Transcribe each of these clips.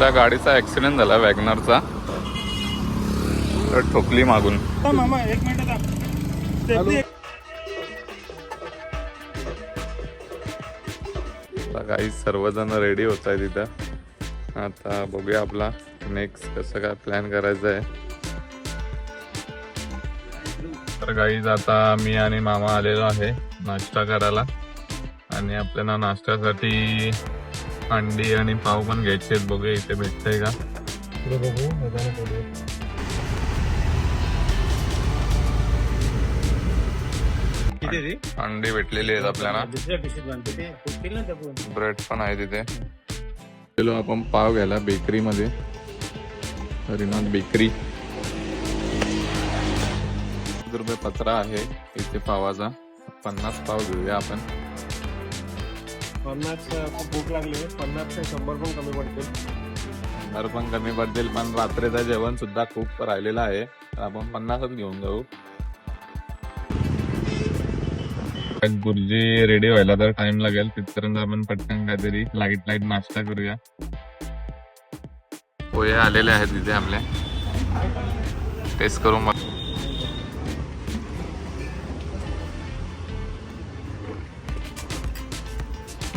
आपल्या गाडीचा ऍक्सिडेंट झाला वॅगनरचा. तर ठोकली मागून. मामा एक मिनिट काही सर्वजण रेडी होत आहे तिथं आता बघूया आपला नेक्स्ट कसं काय प्लॅन करायचं आहे तर गाईज आता मी आणि मामा आलेलो आहे नाश्ता करायला. आणि आपल्याला नाश्त्यासाठी अंडी आणि पाव पण घ्यायचे आहेत. बघूया इथे भेटतंय का? अंडी भेटलेली आहेत आपल्याला. ब्रेड पण आहे तिथे. गेलो आपण पाव घ्यायला बेकरी मध्ये हरिनाथ बेकरी. रुपये पत्रा आहे. इथे पावाचा. पन्नास पाव घेऊया आपण. पन्नास खूप भूक लागली. पन्नास ते शंभर पण कमी पडतील. दर पण कमी पडतील पण रात्रीचं जेवण सुद्धा खूप राहिलेलं आहे. तर आपण पन्नासच घेऊन जाऊ. गुरुजी रेडी व्हायला तर टाइम लागेल. तिथपर्यंत आपण पटकन काहीतरी लाइट लाइट नाश्ता करूया. पोहे आलेले आहेत तिथे आपले. टेस्ट करू मग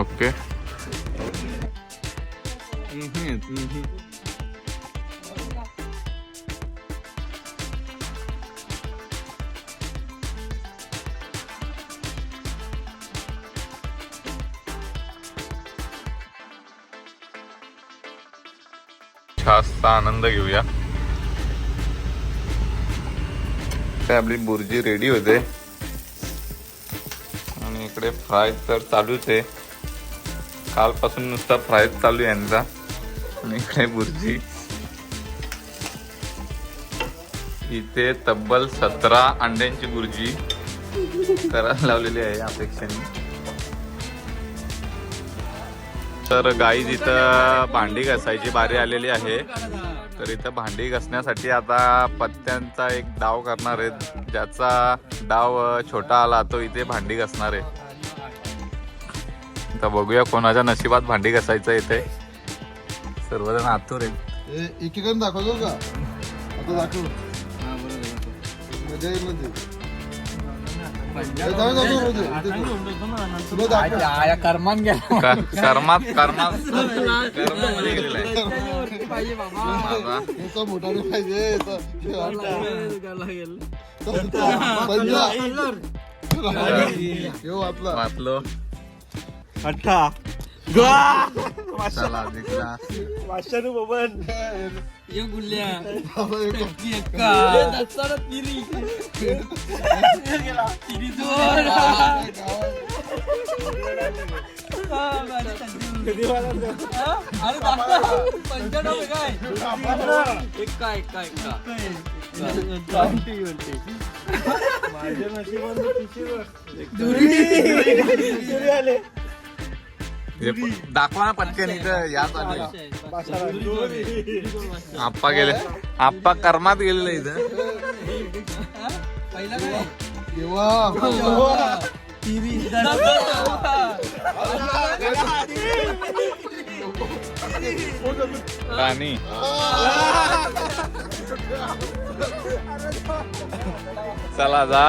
ओके छासचा आनंद घेऊया. आपली बुर्जी रेडी होते. आणि इकडे फ्राय तर चालूच आहे. कालपासून नुसता फ्राय चालू आहे यांचा. आणि इकडे बुर्जी इथे तब्बल सतरा अंड्यांची बुर्जी करायला लावलेली आहे अपेक्षेने. तर गाई इथं भांडी घासायची बारी आलेली आहे. तर इथं भांडी घासण्यासाठी आता पत्त्यांचा एक डाव करणार आहे ज्याचा डाव छोटा आला तो इथे भांडी घासणार आहे. तर बघूया कोणाच्या नशिबात भांडी घासायचं इथे. सर्वजण आतुर आहेत. एकीकडे दाखवतो का? आता दाखव. मजा येईल गेला. कर्मात कर्मात. गेलेला आहे. पाहिजे वाचलो. अठ्ठा चला बबन. ये गुल्ल्या. एक्का तिरी. तिरी अरे पंच्याण्णव काय? एक्का एक्का एक्का माझ्या नशिबात किती आले. दाखवा ना पटकन इथं या चालू. आप्पा गेले. आप्पा कर्मात गेलेले इथं. राणी. चला जा.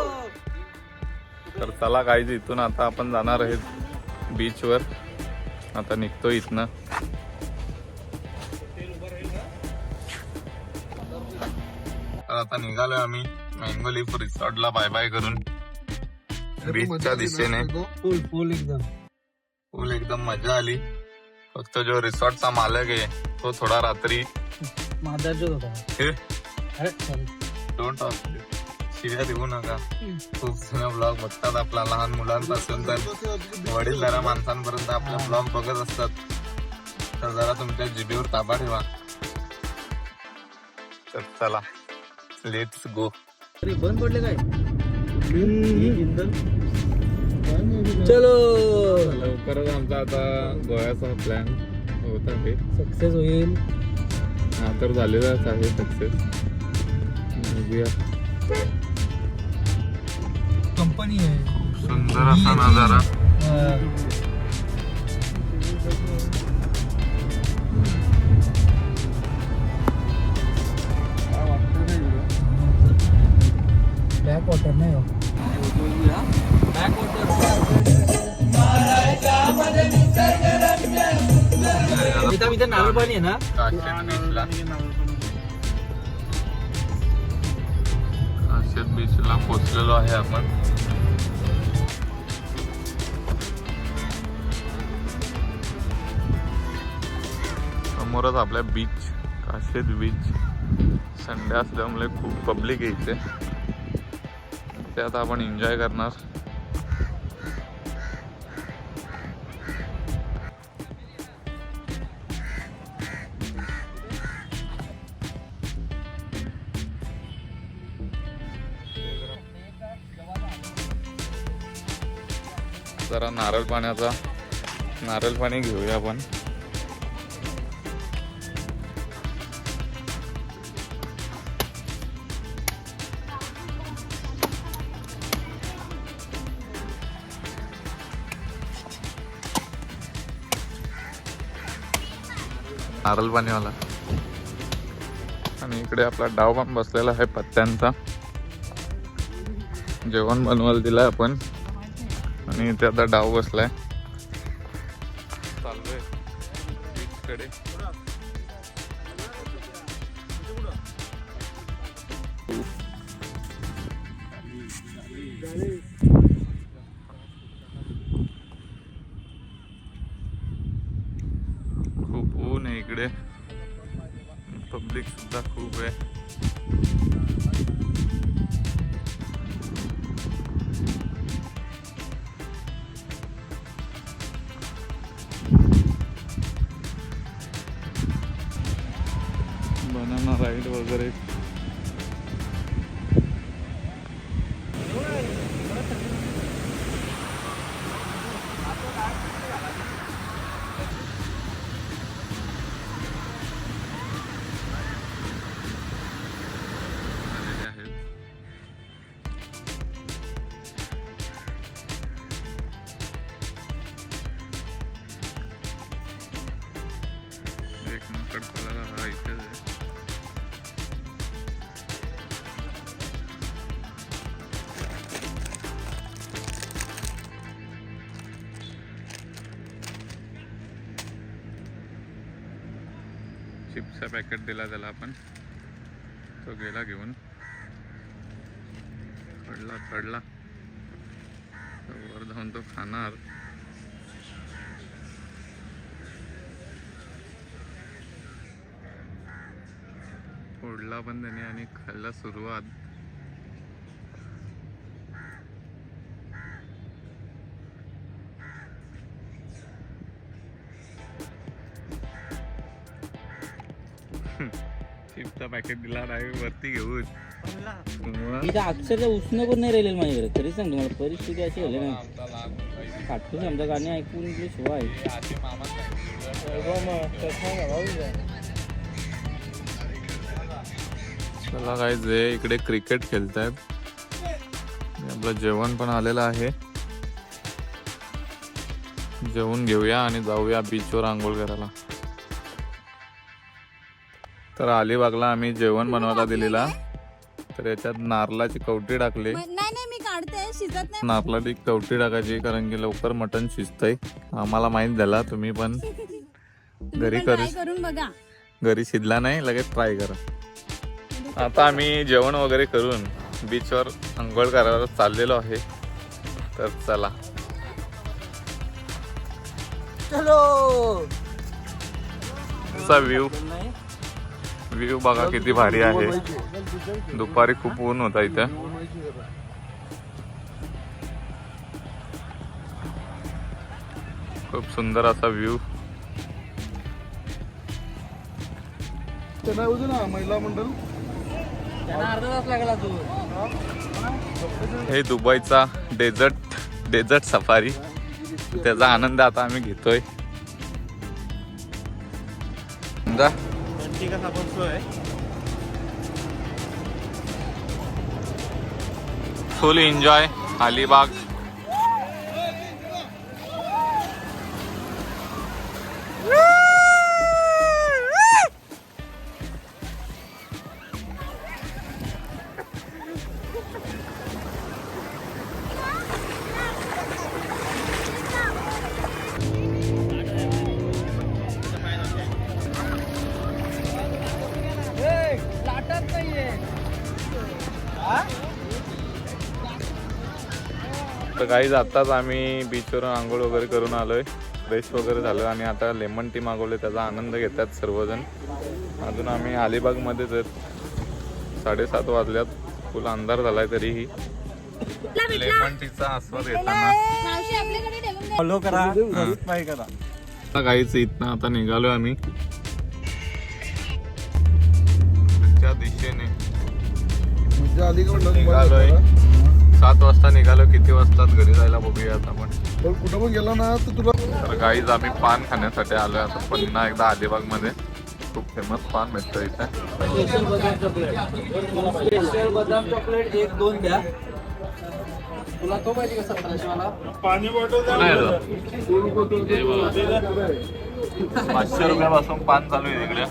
तर चला काही इथून आता आपण जाणार आहेत बीचवर आता निघतो इथनं. तर आता निघालोय आम्ही मँगो लीफ रिसॉर्टला बाय बाय करून. बीचच्या दिशेने. फुल फुल एकदम. फुल एकदम मजा आली. फक्त जो रिसॉर्टचा मालक आहे तो थोडा रात्री होता. डोंट शिव्या देऊ नका. खूप जुना ब्लॉग बघतात आपला लहान मुलांपासून तर. वडीलधाऱ्या माणसांपर्यंत आपला ब्लॉग बघत असतात. तर जरा तुमच्या जिभेवर ताबा ठेवा. तर चला लेट्स गो अरे बंद पडले काय? चलो. लवकरच आमचा आता गोव्याचा प्लॅन होत आहे. सक्सेस होईल. हा तर झालेलाच आहे सक्सेस बघूया. कंपनी आहे. सुंदर असा नजारा. बॅक वॉटर नाही बॅक वॉटर इथं इथं नारळ पाणी आहे ना? बीचला काशेत बीचला पोचलेलो आहे आपण. समोरच आपल्या बीच काशेत बीच संडे असल्यामुळे खूप पब्लिक यायचे ते आता आपण एन्जॉय करणार. जरा नारळ पाण्याचा नारळ पाणी घेऊया आपण. नारळ पाणीवाला. आणि इकडे आपला डाव पण बसलेला आहे पत्त्यांचा. जेवण बनवायला दिलंय आपण. आणि इथे आता डाव बसलाय. चाललोय. बीचकडे वगैरे. चिप्सचा पॅकेट दिला त्याला आपण. तो गेला घेऊन. पडला पडला. वर जाऊन तो खाणार. फोडला पण त्याने आणि खायला सुरुवात. चिप्सचा पॅकेट दिला नाही वरती घेऊन. इथं अक्षरशः उष्ण पण नाही राहिलेलं माझ्याकडे. तरी सांग तुम्हाला परिस्थिती अशी झाली ना. फाटून आमच्या गाणी ऐकून इथले शिवाय. चला काय जे इकडे क्रिकेट खेळतायत. आपलं जेवण पण आलेलं आहे. जेवून घेऊया आणि जाऊया बीचवर आंघोळ करायला. तर अलिबागला आम्ही जेवण बनवायला दिलेला. तर याच्यात नारळाची कवटी टाकली. नाही नाही मी काढते. शिजत नाही. नारळाची कवटी टाकायची कारण की लवकर मटण शिजतंय. आम्हाला माहीत झाला तुम्ही पण तुम्ही घरी करू करून बघा. घरी शिजला नाही लगेच ट्राय करा. आता आम्ही जेवण वगैरे करून बीचवर आंघोळ करायला चाललेलो आहे. तर चला. चलो! असा व्ह्यू व्ह्यू बघा किती भारी आहे. दुपारी खूप ऊन होता इथे. खूप सुंदर असा व्ह्यू होतं ना महिला मंडळ हे दुबईचा डेझर्ट डेझर्ट सफारी त्याचा आनंद आता आम्ही घेतोय. समजा ठीक आहे आपण सोय फुल एन्जॉय अलिबाग तर काही आत्ताच आम्ही बीचवरून आंघोळ वगैरे करून आलोय. फ्रेश वगैरे झालं आणि आता लेमन टी मागवले त्याचा आनंद घेतात सर्वजण. अजून आम्ही अलिबागमध्येच आहेत. साडेसात वाजल्यात. फुल अंधार झालाय तरीही. लेमन टीचा आस्वाद घेताना. फॉलो करा. करा. काहीच इथनं आता निघालोय आम्ही. त्या दिशेने. आली निघालोय. सात वाजता निघालो किती वाजतात घरी जायला बघूया आता आपण. पण कुठं पण गेला ना तर तुला तर गाईज आम्ही पान खाण्यासाठी आलोय आता पुन्हा एकदा अलिबागमध्ये खूप फेमस पान भेटतं इथे. स्पेशल बदाम चॉकलेट स्पेशल बदाम चॉकलेट एक दोन द्या तुला तो? पाहिजे का सतराशे मला पाणी बॉटल? पाचशे रुपयापासून पान चालू आहे तिकडे.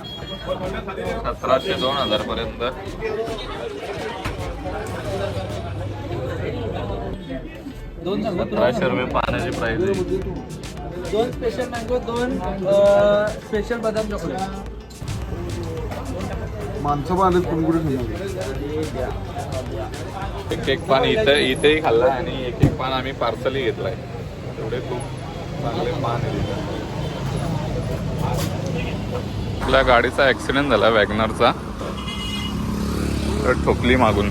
सतराशे दोन हजार पर्यंत. दोन सांगू सतराशे रुपये पाण्याची प्राइस आहे. दोन स्पेशल मँगो दोन स्पेशल बदाम चॉकलेट माणसं एक एक पान इथे इथेही खाल्लाय आणि एक एक पान आम्ही पार्सलही घेतलाय. तेवढे खूप चांगले पान आपल्या गाडीचा ऍक्सिडेंट झाला वॅगनरचा. तर ठोकली मागून.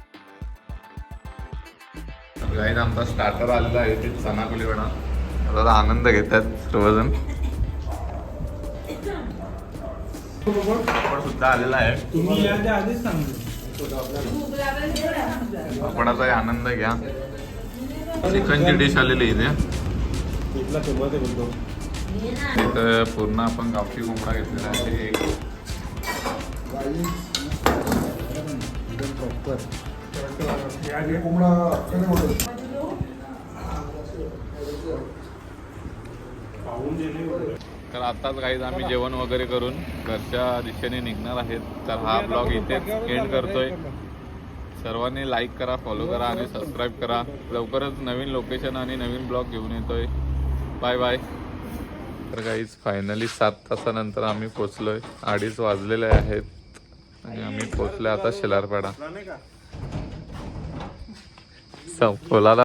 गाईत आमचा स्टार्टर आलेला आहे ते चना कोली वडा आता आनंद घेत आहेत सर्वजण. पापड सुद्धा आलेला आहे. पापडाचाही आनंद घ्या. चिकनची डिश आलेली इथे. पूर्ण आपण गावठी कोंबडा घेतलेला आहे. एक कोंबडा कडे बोलतो तर आताच काहीच आम्ही जेवण वगैरे करून घरच्या दिशेने निघणार आहेत. तर हा ब्लॉग इथेच एंड करतोय. सर्वांनी लाईक करा फॉलो करा आणि सबस्क्राईब करा. लवकरच नवीन लोकेशन आणि नवीन ब्लॉग घेऊन येतोय. बाय बाय तर काहीच फायनली सात तासानंतर आम्ही पोचलोय अडीच वाजलेले आहेत. आणि आम्ही पोचलोय आता शेलारपाडा. então foi lá na